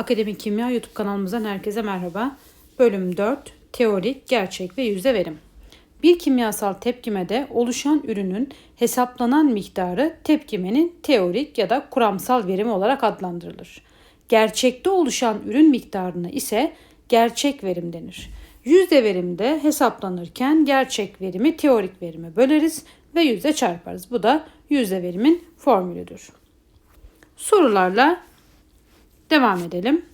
Akademik Kimya YouTube kanalımızdan herkese merhaba. Bölüm 4 Teorik, gerçek ve yüzde verim. Bir kimyasal tepkimede oluşan ürünün hesaplanan miktarı tepkimenin teorik ya da kuramsal verimi olarak adlandırılır. Gerçekte oluşan ürün miktarına ise gerçek verim denir. Yüzde verimde hesaplanırken gerçek verimi teorik verime böleriz ve yüzde çarparız. Bu da yüzde verimin formülüdür. Sorularla Devam edelim.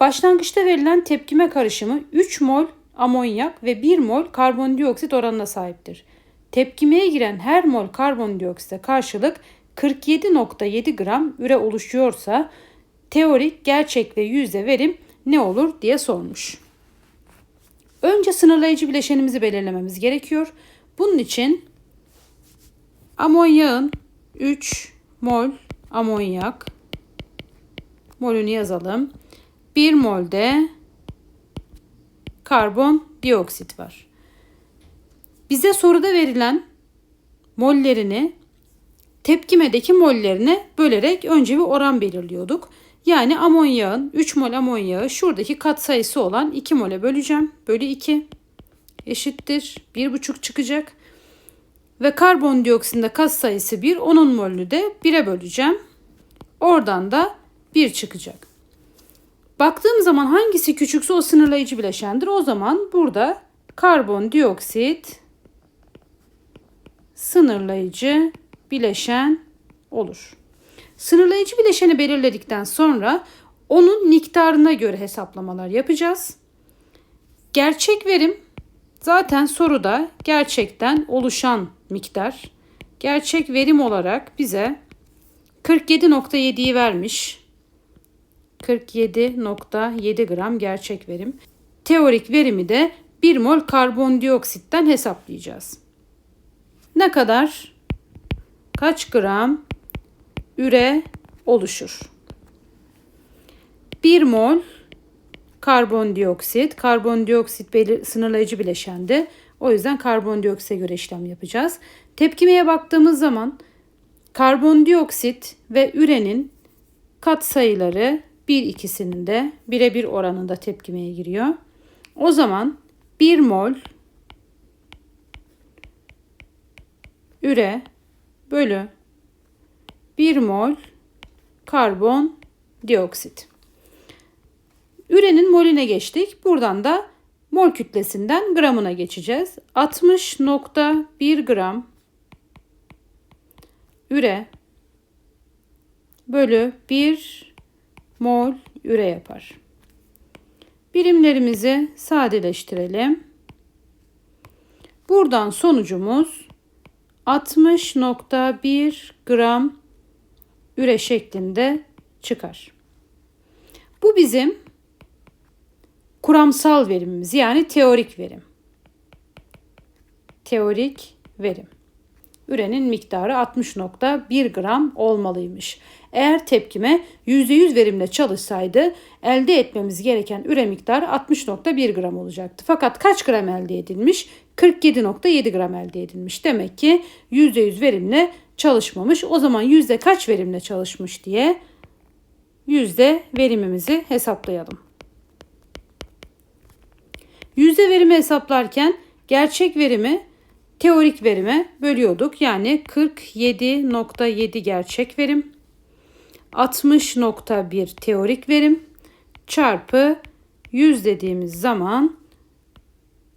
Başlangıçta verilen tepkime karışımı 3 mol amonyak ve 1 mol karbondioksit oranına sahiptir. Tepkimeye giren her mol karbondioksite karşılık 47.7 gram üre oluşuyorsa teorik, gerçek ve yüzde verim ne olur diye sormuş. Önce sınırlayıcı bileşenimizi belirlememiz gerekiyor. Bunun için amonyağın 3 mol amonyak molünü yazalım. 1 molde karbon dioksit var. Bize soruda verilen mollerini tepkimedeki mollerine bölerek önce bir oran belirliyorduk. Yani amonyağın 3 mol amonyağı şuradaki kat sayısı olan 2 mole böleceğim. Bölü 2 eşittir 1,5 çıkacak. Ve karbondioksitin de kat sayısı 1. Onun molünü de 1'e böleceğim. Oradan da 1 çıkacak. Baktığım zaman hangisi küçükse o sınırlayıcı bileşendir. O zaman burada karbondioksit sınırlayıcı bileşen olur. Sınırlayıcı bileşeni belirledikten sonra onun miktarına göre hesaplamalar yapacağız. Gerçek verim zaten soruda gerçekten oluşan miktar. Gerçek verim olarak bize 47.7'yi vermiş. 47.7 gram gerçek verim. Teorik verimi de 1 mol karbondioksitten hesaplayacağız. Ne kadar? Kaç gram üre oluşur? 1 mol karbondioksit. Karbondioksit belir, sınırlayıcı bileşendi. O yüzden karbondioksite göre işlem yapacağız. Tepkimeye baktığımız zaman karbondioksit ve ürenin kat sayıları bir ikisinin de birebir oranında tepkimeye giriyor. O zaman 1 mol üre bölü 1 mol karbon dioksit. Ürenin molüne geçtik. Buradan da mol kütlesinden gramına geçeceğiz. 60.1 gram üre bölü 1 mol üre yapar. Birimlerimizi sadeleştirelim. Buradan sonucumuz 60.1 gram üre şeklinde çıkar. Bu bizim kuramsal verimimiz yani teorik verim. Teorik verim ürenin miktarı 60.1 gram olmalıymış. Eğer tepkime %100 verimle çalışsaydı elde etmemiz gereken üre miktarı 60.1 gram olacaktı. Fakat kaç gram elde edilmiş? 47.7 gram elde edilmiş. Demek ki %100 verimle çalışmamış. O zaman yüzde kaç verimle çalışmış diye yüzde verimimizi hesaplayalım. Yüzde verimi hesaplarken gerçek verimi teorik verime bölüyorduk. Yani 47.7 gerçek verim, 60.1 teorik verim çarpı 100 dediğimiz zaman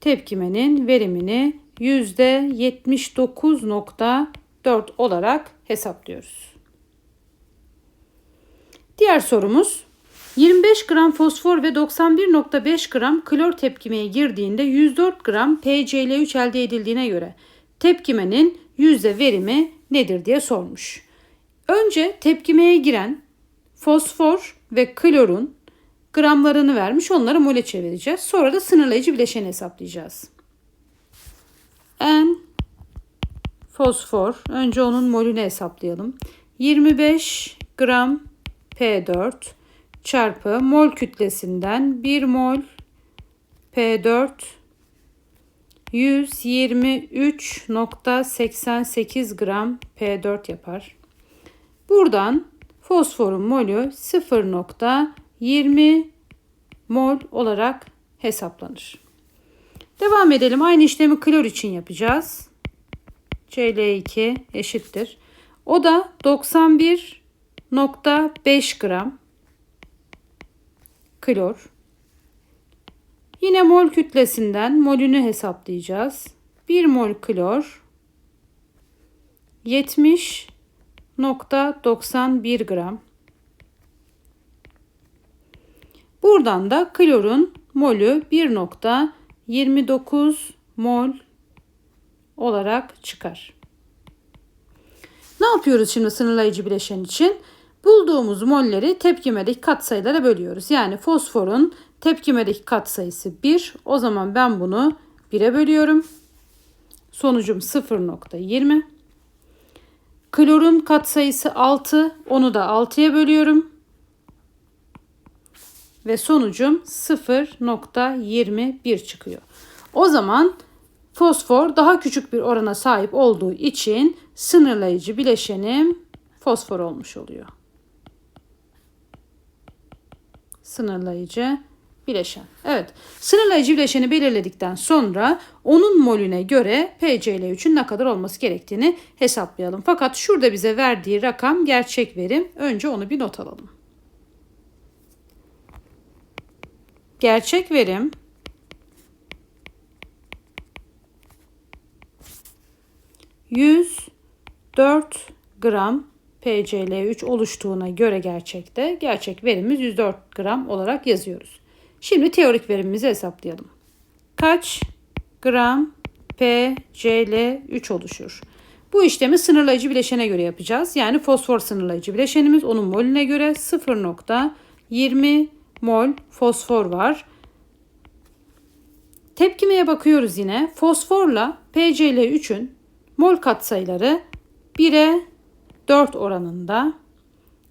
tepkimenin verimini %79.4 olarak hesaplıyoruz. Diğer sorumuz 25 gram fosfor ve 91.5 gram klor tepkimeye girdiğinde 104 gram PCl3 elde edildiğine göre tepkimenin yüzde verimi nedir diye sormuş. Önce tepkimeye giren fosfor ve klorun gramlarını vermiş onları mole çevireceğiz. Sonra da sınırlayıcı bileşeni hesaplayacağız. N fosfor önce onun molünü hesaplayalım. 25 gram P4 çarpı mol kütlesinden 1 mol P4 123.88 gram P4 yapar. Buradan fosforun molü 0.23 20 mol olarak hesaplanır. Devam edelim. Aynı işlemi klor için yapacağız. Cl2 eşittir. O da 91.5 gram klor. Yine mol kütlesinden molünü hesaplayacağız. 1 mol klor 70.91 gram. Buradan da klorun molü 1.29 mol olarak çıkar. Ne yapıyoruz şimdi sınırlayıcı bileşen için? Bulduğumuz molleri tepkimedeki katsayılara bölüyoruz. Yani fosforun tepkimedeki katsayısı 1. O zaman ben bunu 1'e bölüyorum. Sonucum 0.20. Klorun katsayısı 6. Onu da 6'ya bölüyorum. Ve sonucum 0.21 çıkıyor. O zaman fosfor daha küçük bir orana sahip olduğu için sınırlayıcı bileşenim fosfor olmuş oluyor. Sınırlayıcı bileşen. Evet. Sınırlayıcı bileşeni belirledikten sonra onun molüne göre PCl3'ün ne kadar olması gerektiğini hesaplayalım. Fakat şurada bize verdiği rakam gerçek verim. Önce onu bir not alalım. Gerçek verim 104 gram PCl3 oluştuğuna göre gerçekte gerçek verimimiz 104 gram olarak yazıyoruz. Şimdi teorik verimimizi hesaplayalım. Kaç gram PCl3 oluşur? Bu işlemi sınırlayıcı bileşene göre yapacağız. Yani fosfor sınırlayıcı bileşenimiz onun molüne göre 0.20 mol fosfor var. Tepkimeye bakıyoruz yine. Fosforla PCl3'ün mol katsayıları 1'e 4 oranında.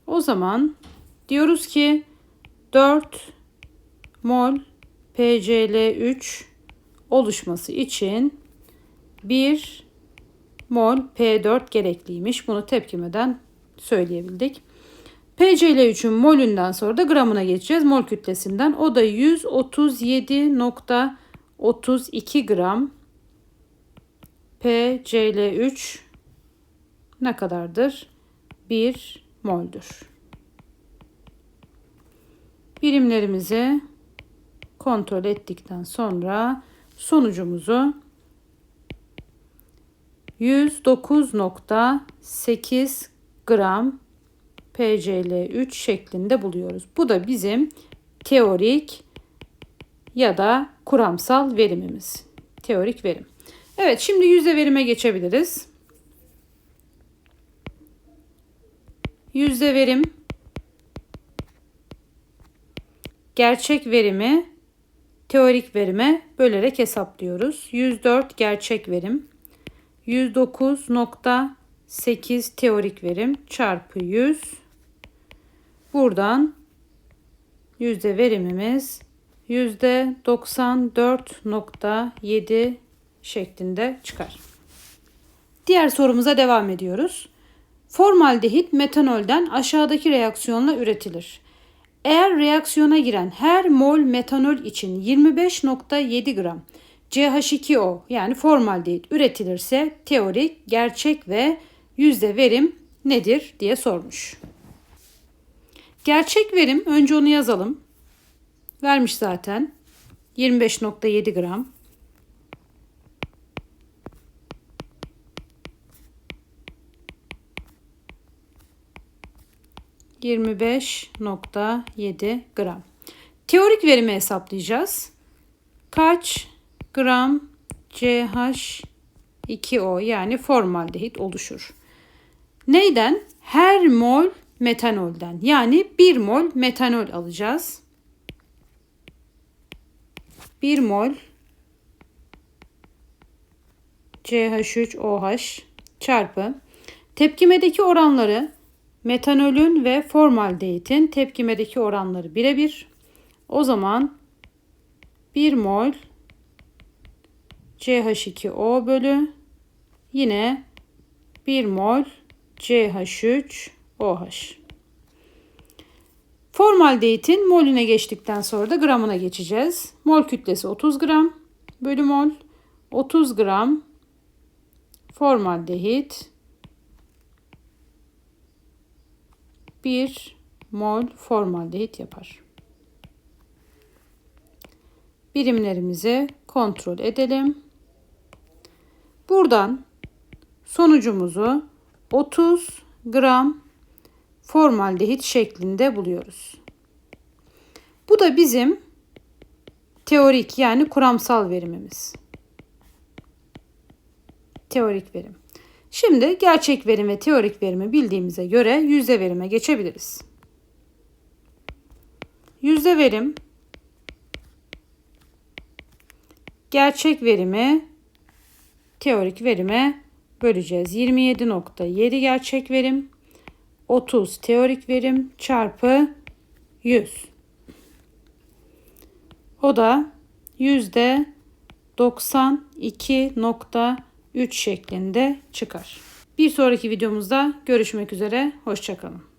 O zaman diyoruz ki 4 mol PCl3 oluşması için 1 mol P4 gerekliymiş. Bunu tepkimeden söyleyebildik. PCl3'ün molünden sonra da gramına geçeceğiz. Mol kütlesinden. O da 137.32 gram PCl3 ne kadardır? 1 moldür. Birimlerimizi kontrol ettikten sonra sonucumuzu 109.8 gram PCl3 şeklinde buluyoruz. Bu da bizim teorik ya da kuramsal verimimiz. Teorik verim. Evet şimdi yüzde verime geçebiliriz. Yüzde verim gerçek verimi teorik verime bölerek hesaplıyoruz. 104 gerçek verim 109.8 teorik verim çarpı 100 buradan yüzde verimimiz yüzde 94.7 şeklinde çıkar. Diğer sorumuza devam ediyoruz. Formaldehit metanolden aşağıdaki reaksiyonla üretilir. Eğer reaksiyona giren her mol metanol için 25.7 gram CH2O yani formaldehit üretilirse teorik, gerçek ve yüzde verim nedir diye sormuş. Gerçek verim önce onu yazalım. Vermiş zaten. 25.7 gram. 25.7 gram. Teorik verimi hesaplayacağız. Kaç gram CH2O yani formaldehit oluşur? Neyden? Her mol metanolden. Yani 1 mol metanol alacağız. 1 mol CH3OH çarpı tepkimedeki oranları Metanolün ve formaldehitin tepkimedeki oranları birebir. O zaman 1 mol CH2O bölü yine 1 mol CH3OH. Formaldehitin molüne geçtikten sonra da gramına geçeceğiz. Mol kütlesi 30 gram bölü mol. 30 gram formaldehit 1 mol formaldehit yapar. Birimlerimizi kontrol edelim. Buradan sonucumuzu 30 gram formaldehit şeklinde buluyoruz. Bu da bizim teorik yani kuramsal verimimiz. Teorik verim. Şimdi gerçek verim ve teorik verimi bildiğimize göre yüzde verime geçebiliriz. Yüzde verim gerçek verimi teorik verime böleceğiz. 27.7 gerçek verim 30 teorik verim çarpı 100. O da yüzde 92.3 şeklinde çıkar. Bir sonraki videomuzda görüşmek üzere. Hoşçakalın.